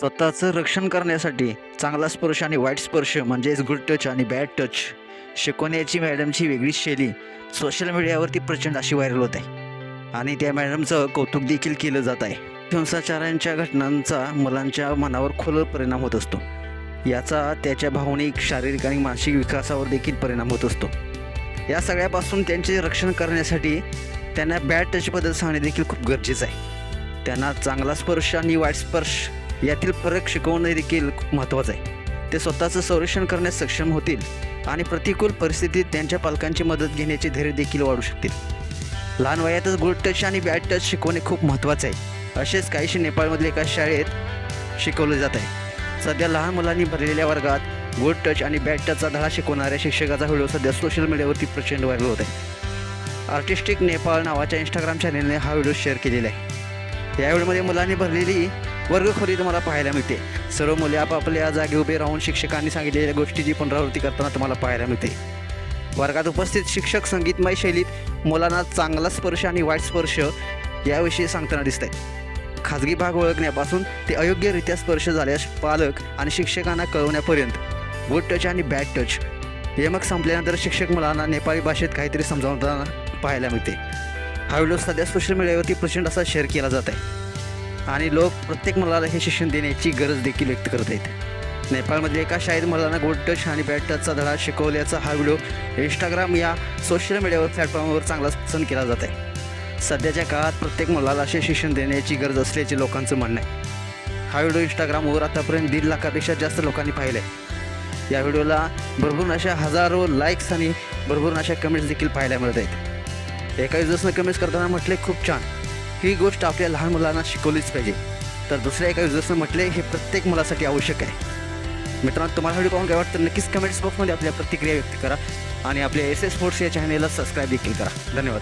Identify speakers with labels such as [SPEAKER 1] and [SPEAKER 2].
[SPEAKER 1] स्वतःचं रक्षण करण्यासाठी चांगला स्पर्श आणि वाईट स्पर्श म्हणजेच गुड टच आणि बॅड टच शिकवण्याची मॅडमची वेगळी शैली सोशल मीडियावरती प्रचंड अशी व्हायरल होत आहे. आणि त्या मॅडमचं कौतुक देखील केलं जात आहे. हिंसाचारांच्या घटनांचा मुलांच्या मनावर खोल परिणाम होत असतो. याचा त्याच्या भावनिक शारीरिक आणि मानसिक विकासावर देखील परिणाम होत असतो. या सगळ्यापासून त्यांचे रक्षण करण्यासाठी त्यांना बॅड टचबद्दल सांगणे देखील खूप गरजेचं आहे. त्यांना चांगला स्पर्श आणि वाईट स्पर्श यातील फरक शिकवणे देखील खूप महत्त्वाचं आहे. ते स्वतःचं संरक्षण करण्यास सक्षम होतील आणि प्रतिकूल परिस्थितीत त्यांच्या पालकांची मदत घेण्याचे धैर्य देखील वाढू शकतील. लहान वयातच गुड टच आणि बॅड टच शिकवणे खूप महत्त्वाचे आहे. असेच काहीशी नेपाळमधल्या एका शाळेत शिकवले जात आहे. सध्या लहान मुलांनी भरलेल्या वर्गात गुड टच आणि बॅड टचचा धडा शिकवणाऱ्या शिक्षकाचा व्हिडिओ सध्या सोशल मीडियावरती प्रचंड व्हायरल होत आहे. आर्टिस्टिक नेपाळ नावाच्या इंस्टाग्राम चॅनेलने हा व्हिडिओ शेअर केलेला आहे. या व्हिडिओमध्ये मुलांनी भरलेली वर्गखोरी तुम्हाला पाहायला मिळते. सर्व मुले आपापल्या जागी उभे राहून शिक्षकांनी सांगितलेल्या गोष्टीची पुनरावृत्ती करताना तुम्हाला पाहायला मिळते. वर्गात उपस्थित शिक्षक संगीतमय शैलीत मुलांना चांगला स्पर्श आणि वाईट स्पर्श याविषयी सांगताना दिसत आहेत खाजगी भाग ओळखण्यापासून ते अयोग्यरित्या स्पर्श झाल्यास पालक आणि शिक्षकांना कळवण्यापर्यंत गुड टच आणि बॅड टच हे मग संपल्यानंतर शिक्षक मुलांना नेपाळी भाषेत काहीतरी समजावताना पाहायला मिळते. हा व्हिडिओ सध्या सोशल मीडियावरती प्रचंड असा शेअर केला जात आहे आणि लोक प्रत्येक मुलाला हे शिक्षण देण्याची गरज देखील व्यक्त करत आहेत. नेपाळमधल्या एका शाळेत मुलांना गुड टच आणि बॅड टचचा धडा शिकवल्याचा हा व्हिडिओ इंस्टाग्राम या सोशल मीडियावर प्लॅटफॉर्मवर चांगलाच पसंत केला जात आहे. सध्याच्या काळात प्रत्येक मुलाला असे शिक्षण देण्याची गरज असल्याचे लोकांचं म्हणणं आहे. हा व्हिडिओ इंस्टाग्रामवर आतापर्यंत दीड लाखापेक्षा जास्त लोकांनी पाहिला आहे या व्हिडिओला भरपूर अशा हजारो लाईक्स आणि भरपूर अशा कमेंट्स देखील पाहायला मिळत आहेत. एका युजर्सनं कमेंट्स करताना म्हटले खूप छान. ही गोष्ट आपल्या लहान मुलांना शिकवलीच पाहिजे. तर दुसऱ्या एका युजर्सनं म्हटले हे प्रत्येक मुलासाठी आवश्यक आहे. मित्रांनो तुम्हाला व्हिडिओ पाहून काय वाटतं? नक्कीच कमेंट्स बॉक्समध्ये आपल्या प्रतिक्रिया व्यक्त करा आणि आपल्या एस एस स्पोर्ट्स या चॅनेलला सबस्क्राईब देखील करा. धन्यवाद.